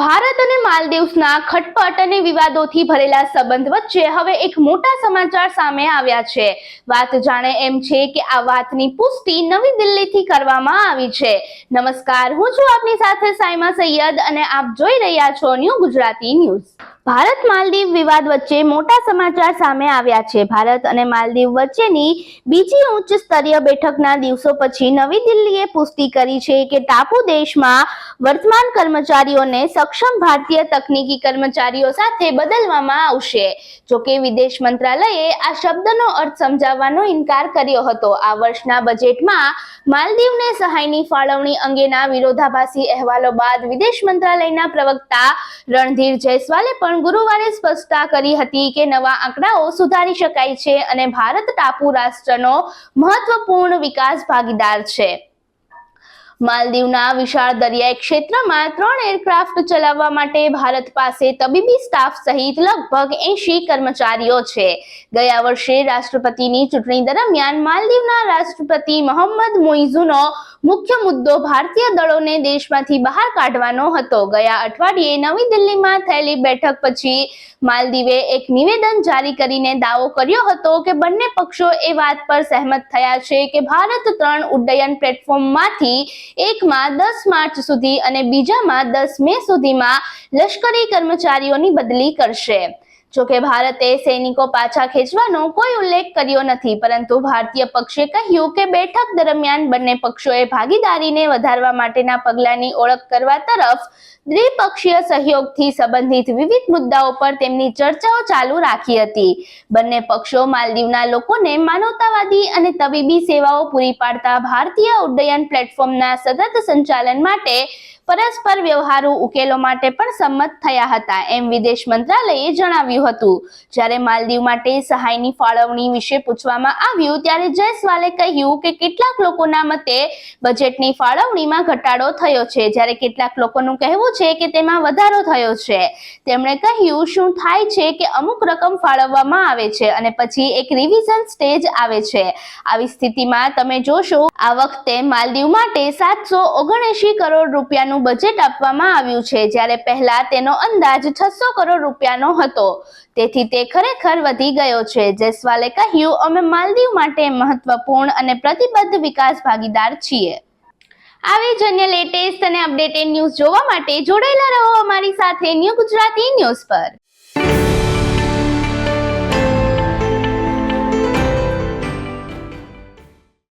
ભારત અને માલદીવ્સના ખટપટ અને વિવાદોથી ભરેલા સંબંધ વચ્ચે હવે એક મોટા સમાચાર સામે આવ્યા છે. વાત જાણે એમ છે કે આ વાતની પુષ્ટિ નવી દિલ્હીથી કરવામાં આવી છે. નમસ્કાર, હું છું આપની સાથે સાયમા સૈયદ અને આપ જોઈ રહ્યા છો ન્યૂ ગુજરાતી ન્યૂઝ. ભારત માલદીવ વિવાદ વચ્ચે મોટા સમાચાર સામે આવ્યા છે. ભારત અને માલદીવ વચ્ચેની બીજી ઉચ્ચ સ્તરીય બેઠકના દિવસો પછી નવી દિલ્હીએ પુષ્ટિ કરી છે કે ટાપુ દેશમાં વર્તમાન કર્મચારીઓને સક્ષમ ભારતીય તકનીકી કર્મચારીઓ સાથે બદલવામાં આવશે. જોકે વિદેશ મંત્રાલયે આ શબ્દનો અર્થ સમજાવવાનો ઇનકાર કર્યો હતો. આ વર્ષના બજેટમાં માલદીવને સહાયની ફાળવણી અંગેના વિરોધાભાસી અહેવાલો બાદ વિદેશ મંત્રાલયના પ્રવક્તા રણધીર જયસ્વાલે પણ ગુરુવારે સ્પષ્ટતા કરી હતી કે નવા આંકડાઓ સુધારી શકાય છે અને ભારત ટાપુ રાષ્ટ્રનો મહત્વપૂર્ણ વિકાસ ભાગીદાર છે. માલદીવના વિશાળ દરિયાઈ ક્ષેત્રમાં ત્રણ એરક્રાફ્ટ ચલાવવા માટે ભારત પાસે તબીબી સ્ટાફ સહિત લગભગ એંશી કર્મચારીઓ છે. ગયા વર્ષે રાષ્ટ્રપતિની ચૂંટણી દરમિયાન માલદીવના રાષ્ટ્રપતિ મોહમ્મદ મુઇઝુનો મુખ્ય મુદ્દો ભારતીય દળોને દેશમાંથી બહાર કાઢવાનો હતો. ગયા અઠવાડિયે નવી દિલ્હીમાં થયેલી બેઠક પછી માલદીવે એક નિવેદન જારી કરીને દાવો કર્યો હતો કે બંને પક્ષો એ વાત પર સહેમત થયા છે કે ભારત ત્રણ ઉડ્ડયન પ્લેટફોર્મમાંથી એકમાં દસ માર્ચ સુધી અને બીજામાં દસ મે સુધીમાં લશ્કરી કર્મચારીઓની બદલી કરશે. જોકે ભારતે સૈનિકો પાછા ખેંચવાનો કોઈ ઉલ્લેખ કર્યો નથી, પરંતુ ભારતીય પક્ષે કહ્યું કે બેઠક દરમિયાન બંને પક્ષોએ ભાગીદારીને વધારવા માટેના પગલાંની ઓળખ કરવા તરફ દ્વિપક્ષીય સહયોગથી સંબંધિત વિવિધ મુદ્દાઓ પર તેમની ચર્ચાઓ ચાલુ રાખી હતી. બંને પક્ષો માલદીવના લોકોને માનવતાવાદી અને તબીબી સેવાઓ પૂરી પાડતા ભારતીય ઉડ્ડયન પ્લેટફોર્મના સતત સંચાલન માટે પરસ્પર વ્યવહારુ ઉકેલો માટે પણ સંમત થયા હતા એમ વિદેશ મંત્રાલયે જણાવ્યું હતું. જ્યારે માલદીવ માટે સહાયની ફાળવણી વિશે પૂછવામાં આવ્યું ત્યારે જયસ્વાલે કહ્યું કે કેટલાક લોકોના મતે બજેટની ફાળવણીમાં ઘટાડો થયો છે. જ્યારે કેટલાક લોકોનું કહેવું છે કે તેમાં વધારો થયો છે. તેમણે કહ્યું, શું થાય છે કે અમુક રકમ ફાળવવામાં આવે છે અને પછી એક રિવિઝન સ્ટેજ આવે છે. આવી સ્થિતિમાં તમે જોશો, આ વખતે માલદીવ માટે સાતસો ઓગણએંશી કરોડ રૂપિયાનું બજેટ આપવામાં આવ્યું છે. જ્યારે પહેલા તેનો અંદાજ છસો કરોડ રૂપિયાનો હતો. તેથી તે ખરેખર વધી ગયો છે. જયસ્વાલે કહ્યું, અમે માલદીવ માટે મહત્વપૂર્ણ અને પ્રતિબદ્ધ વિકાસ ભાગીદાર છીએ. આવી જ અન્ય લેટેસ્ટ અને અપડેટેડ ન્યૂઝ જોવા માટે જોડાયેલા રહો અમારી સાથે ન્યૂ ગુજરાતી ન્યૂઝ પર.